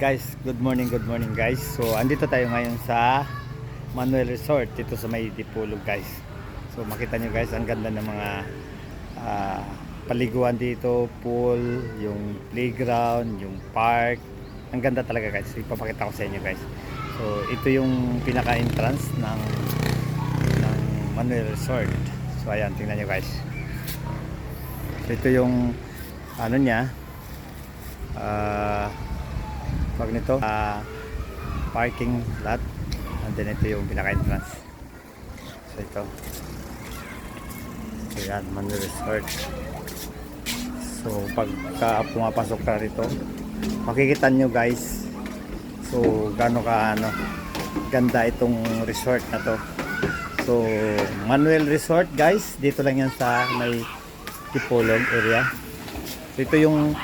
guys, good morning, good morning guys. So, andito tayo ngayon sa Manuel Resort dito sa may Dipulog guys. So, makita nyo guys, ang ganda ng mga ah, paliguan dito, pool, yung playground, yung park. Ang ganda talaga guys. Ipapakita ko sa inyo guys. So, ito yung pinaka-entrance ng ng Manuel Resort. So, ayan, tingnan nyo guys. So, ito yung ano niya, ah pag nito ah, parking lot. And then ito yung pinaka entrance so ito. So yan Manila Resort. So pagka pumapasok ka rito makikita nyo guys so gaano ka ano ganda itong resort na to. So Manuel Resort guys dito lang yan sa may Tipolog area. So ito yung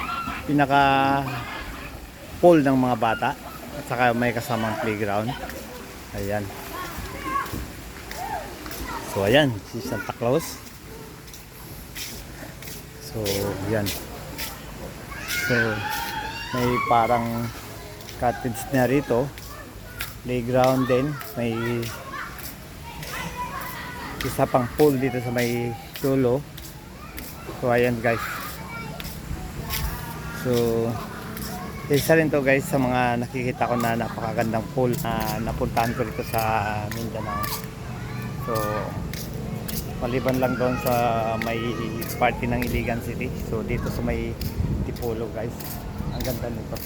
pinaka pool ng mga bata. At saka may kasamang playground. Ayan. So ayan. Si Santa Claus. So yan so may parang cottage na rito. Playground din. May isa pang pool dito sa may dulo. So ayan guys. So isa rin to guys sa mga nakikita ko na napakagandang pool na napuntahan ko dito sa Mindanao. So, maliban lang doon sa may party ng Iligan City. So, dito sa may Tipolo guys. Ang ganda nito.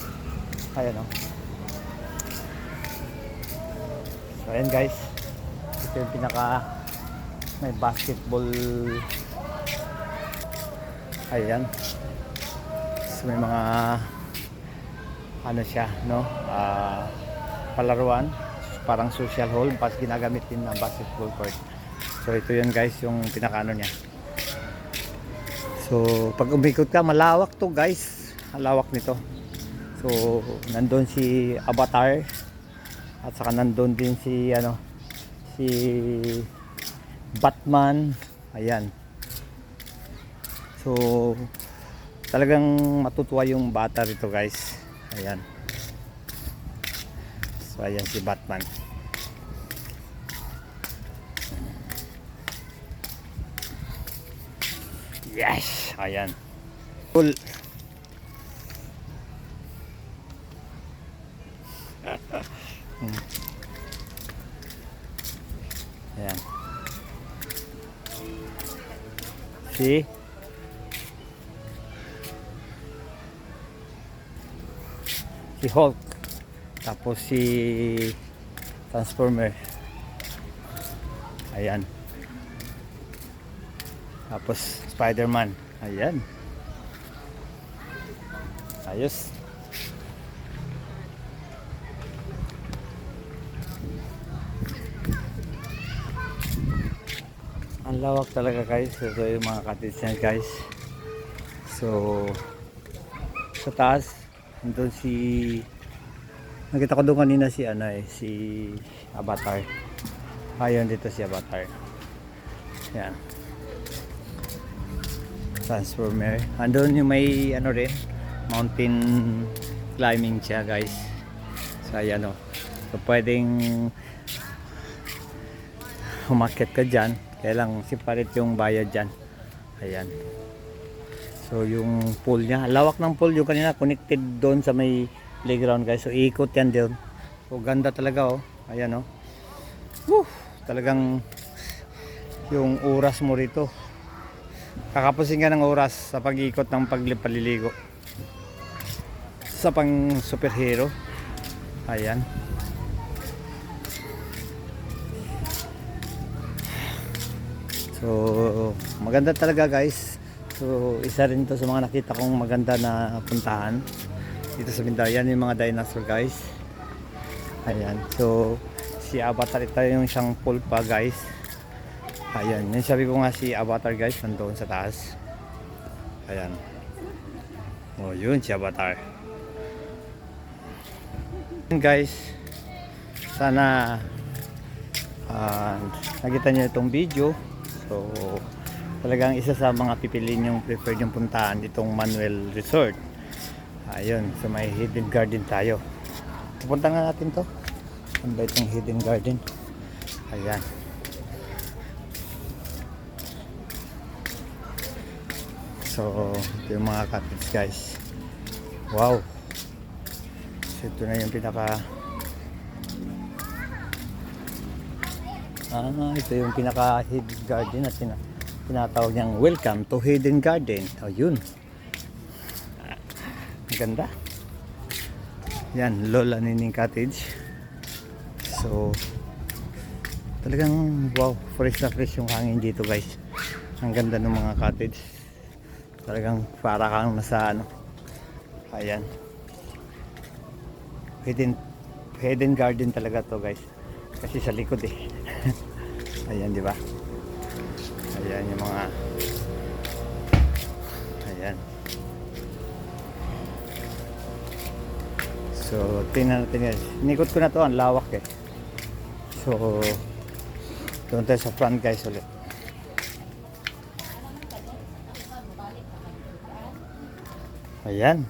Ayan o. So, ayan guys. Ito yung pinaka may basketball ayan so may mga ano siya, no? Ah, palaruan, parang social hall, pas ginagamit din na basketball court. So ito yun guys, yung pinakaano niya. So pag umikot ka, malawak to guys. Malawak nito. So nandun si Avatar at saka nandun din si ano si Batman. Ayan. So talagang matutuwa yung bata rito guys. Ayan. So, ayan si Batman. Yes! Ayan. Cool. Ayan. See? Si Hulk tapos si Transformer. Ayan. Tapos Spider-Man. Ayan. Ayos. Ang lawak talaga guys. Ito yung mga cottage guys. So sa taas Nandun si Nakita ko doon kanina si ano eh si Avatar. Ayun dito si Avatar. Yan. Transformer. Andun yung may ano rin mountain climbing siya guys. So ayan o. So pwedeng umakyat ka dyan. Kaya lang separate yung bayad dyan. Ayan. So yung pool niya, lawak ng pool yung kanina connected doon sa may playground guys. So ikot yan doon. So ganda talaga oh. Ayan oh. Woo, talagang yung oras mo rito. Kakapusin ka ng oras sa pag-ikot ng paglipaliligo. Sa pang superhero. Ayan. So maganda talaga guys. So, isa rin to sa mga nakita kong maganda na puntahan dito sa Mindanao. Yung mga dinosaur guys. Ayan. So, si Avatar ito yung siyang pulpa guys. Ayan. Yung sabi ko nga si Avatar guys nandoon sa taas. Ayan. Oh, yun si Avatar. Yun guys. Sana uh, nakita niyo itong video. So, talagang isa sa mga pipiliin yung preferred yung puntahan itong Manuel Resort ayun so may hidden garden tayo Pupunta nga natin to. Ang ba itong hidden garden? Ayan. So, ito yung mga cottage guys. Wow. So, ito na yung pinaka Ah, ito yung pinaka hidden garden at tina tinatawag niyang welcome to hidden garden. O yun. Ang ganda. Yan, Lola Nining Cottage. So, talagang wow, fresh na fresh yung hangin dito guys. Ang ganda ng mga cottage. Talagang para kang nasa ano. Ayan. Hidden, hidden garden talaga to guys. Kasi sa likod eh. Ayan, di ba? Ayan yung mga Ayan. So, tingnan natin guys. Inikot ko na to, ang lawak eh. So, doon tayo sa front guys ulit. Ayan.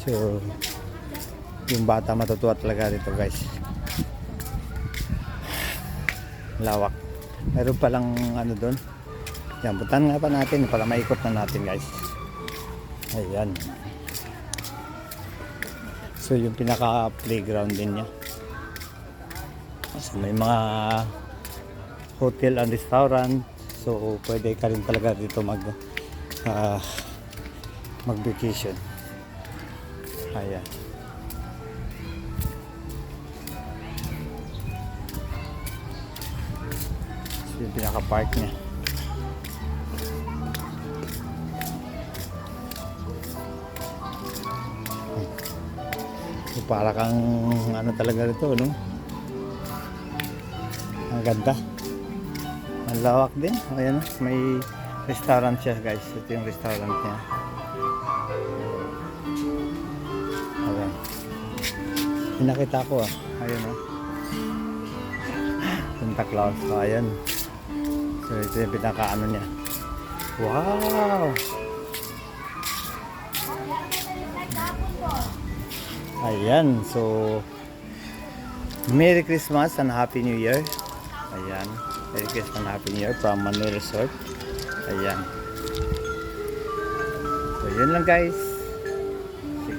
So, yung bata matutuwa talaga dito guys. Lawak. Meron palang ano doon. Yan, puntahan nga pa natin para maikot na natin guys. Ayan. So yung pinaka playground din niya. So, may mga hotel and restaurant. So pwede ka rin talaga dito mag ah, mag vacation. Ayan. So, yung pinaka park niya. So, para kang ano talaga ito, no? Ang ganda. Ang lawak din. Ayan, may restaurant siya, guys. Ito yung restaurant niya. Pinakita ko, ah. Ayan, oh. Santa Claus. So, ayan. So, ito yung pinaka-ano niya. Wow! Ayan, so Merry Christmas and Happy New Year. Ayan, Merry Christmas and Happy New Year from Manuel Resort. Ayan. So, yun lang guys.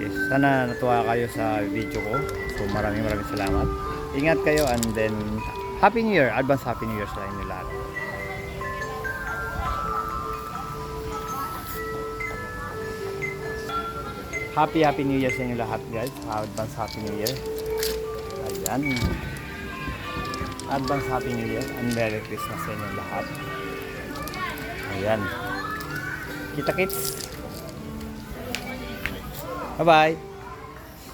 Sige, sana natuwa kayo sa video ko. So, maraming maraming salamat. Ingat kayo and then Happy New Year. Advance Happy New Year sa inyo lahat. Happy Happy New Year sa inyo lahat guys. Advance Happy New Year. Ayan. Advance Happy New Year and Merry Christmas sa inyo lahat. Ayan. Kita kits. 拜拜。